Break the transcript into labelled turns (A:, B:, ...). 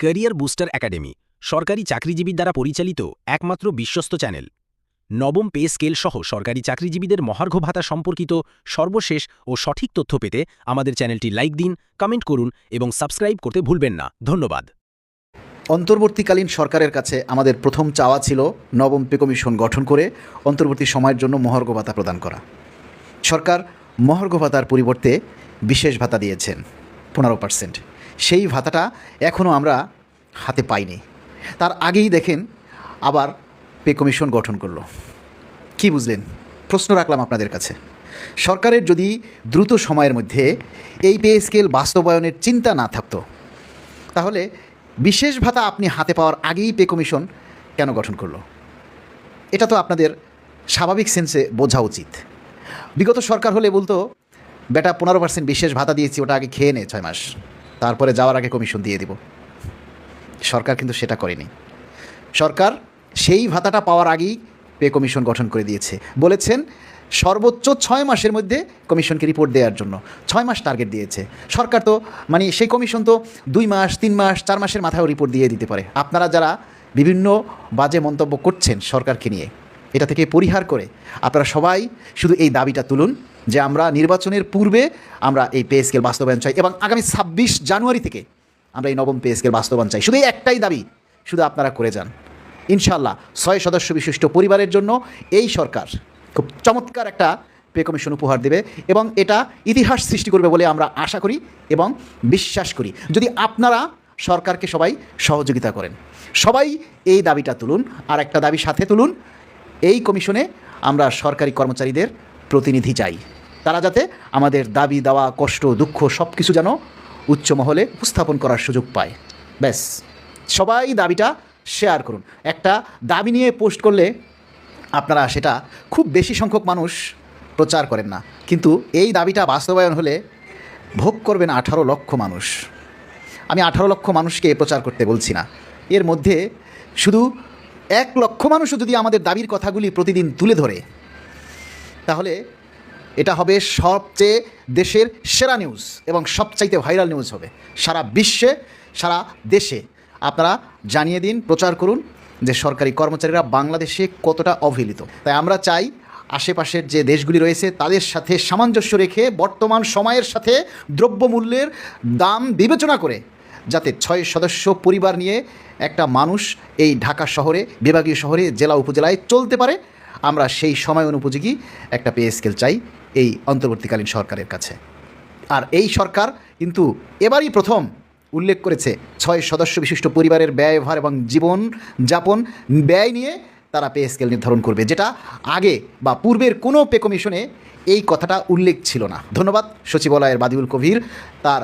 A: Career booster academy, সরকারি চাকরিজীবীর দ্বারা পরিচালিত একমাত্র বিশ্বস্ত চ্যানেল। নবম পে স্কেল সহ সরকারি চাকরিজীবীদের মহার্ঘ ভাতা সম্পর্কিত সর্বশেষ ও সঠিক তথ্য পেতে আমাদের চ্যানেলটি লাইক দিন, কমেন্ট করুন এবং সাবস্ক্রাইব করতে ভুলবেন না। ধন্যবাদ।
B: অন্তর্বর্তীকালীন সরকারের কাছে আমাদের প্রথম চাওয়া ছিল নবম পে কমিশন গঠন করে অন্তর্বর্তী সময়ের জন্য মহার্ঘ ভাতা প্রদান করা। সরকার মহার্ঘ ভাতার পরিবর্তে বিশেষ ভাতা দিয়েছেন, পনেরো পার্সেন্ট। সেই ভাতাটা এখনও আমরা হাতে পাইনি। তার আগেই দেখেন আবার পে কমিশন গঠন করল। কি বুঝলেন? প্রশ্ন রাখলাম আপনাদের কাছে। সরকারের যদি দ্রুত সময়ের মধ্যে এই পে স্কেল বাস্তবায়নের চিন্তা না থাকতো, তাহলে বিশেষ ভাতা আপনি হাতে পাওয়ার আগেই পে কমিশন কেন গঠন করল? এটা তো আপনাদের স্বাভাবিক সেন্সে বোঝা উচিত। বিগত সরকার হলে বলতো, বেটা, পনেরো পার্সেন্ট বিশেষ ভাতা দিয়েছি, ওটা আগে খেয়ে নে ছয় মাস। তারপরে যাওয়ার আগে কমিশন দিয়ে দিব। সরকার কিন্তু সেটা করেনি। সরকার সেই ভাতাটা পাওয়ার আগেই পে কমিশন গঠন করে দিয়েছে। বলেছেন, সর্বোচ্চ ছয় মাসের মধ্যে কমিশনকে রিপোর্ট দেওয়ার জন্য। ছয় মাস টার্গেট দিয়েছে। সরকার তো মানে সেই কমিশন তো দুই মাস, তিন মাস, চার মাসের মাথায়ও রিপোর্ট দিয়ে দিতে পারে। আপনারা যারা বিভিন্ন বাজে মন্তব্য করছেন সরকারকে নিয়ে, এটা থেকে পরিহার করে আপনারা সবাই শুধু এই দাবিটা তুলুন। যে আমরা নির্বাচনের পূর্বে আমরা এই পে স্কেল বাস্তবায়ন চাই এবং আগামী ছাব্বিশ জানুয়ারি থেকে আমরা এই নবম পে স্কেল বাস্তবায়ন চাই। শুধু একটাই দাবি, শুধু আপনারা করে যান। ইনশাল্লাহ ছয় সদস্য বিশিষ্ট পরিবারের জন্য এই সরকার খুব চমৎকার একটা পে কমিশন উপহার দেবে এবং এটা ইতিহাস সৃষ্টি করবে বলে আমরা আশা করি এবং বিশ্বাস করি। যদি আপনারা সরকারকে সবাই সহযোগিতা করেন, সবাই এই দাবিটা তুলুন, আর একটা দাবি সাথে তুলুন, এই কমিশনে আমরা সরকারি কর্মচারীদের প্রতিনিধি চাই। তারা যাতে আমাদের দাবি, দাওয়া, কষ্ট, দুঃখ সব কিছু যেন উচ্চ মহলে উপস্থাপন করার সুযোগ পায়। ব্যাস। সবাই দাবিটা শেয়ার করুন। একটা দাবি নিয়ে পোস্ট করলে আপনারা সেটা খুব বেশি সংখ্যক মানুষ প্রচার করেন না। কিন্তু এই দাবিটা বাস্তবায়ন হলে ভোগ করবেন আঠারো লক্ষ মানুষ। আমি আঠারো লক্ষ মানুষকে প্রচার করতে বলছি না। এর মধ্যে শুধু এক লক্ষ মানুষও যদি আমাদের দাবির কথাগুলি প্রতিদিন তুলে ধরে, তাহলে এটা হবে সবচেয়ে দেশের সেরা নিউজ এবং সবচাইতে ভাইরাল নিউজ হবে সারা বিশ্বে, সারা দেশে। আপনারা জানিয়ে দিন, প্রচার করুন যে সরকারি কর্মচারীরা বাংলাদেশে কতটা অবহেলিত। তাই আমরা চাই আশেপাশের যে দেশগুলি রয়েছে তাদের সাথে সামঞ্জস্য রেখে বর্তমান সময়ের সাথে দ্রব্যমূল্যের দাম বিবেচনা করে যাতে ছয় সদস্য পরিবার নিয়ে একটা মানুষ এই ঢাকা শহরে, বিভাগীয় শহরে, জেলা, উপজেলায় চলতে পারে। আমরা সেই সময় অনুপযোগী একটা পে স্কেল চাই এই অন্তর্বর্তীকালীন সরকারের কাছে। আর এই সরকার কিন্তু এবারই প্রথম উল্লেখ করেছে ছয় সদস্য বিশিষ্ট পরিবারের ব্যয়ভার এবং জীবন যাপন ব্যয় নিয়ে তারা পে স্কেল নির্ধারণ করবে, যেটা আগে বা পূর্বের কোনো পে কমিশনে এই কথাটা উল্লেখ ছিল না। ধন্যবাদ, সচিবালয়ের বাদিউল কবির, তার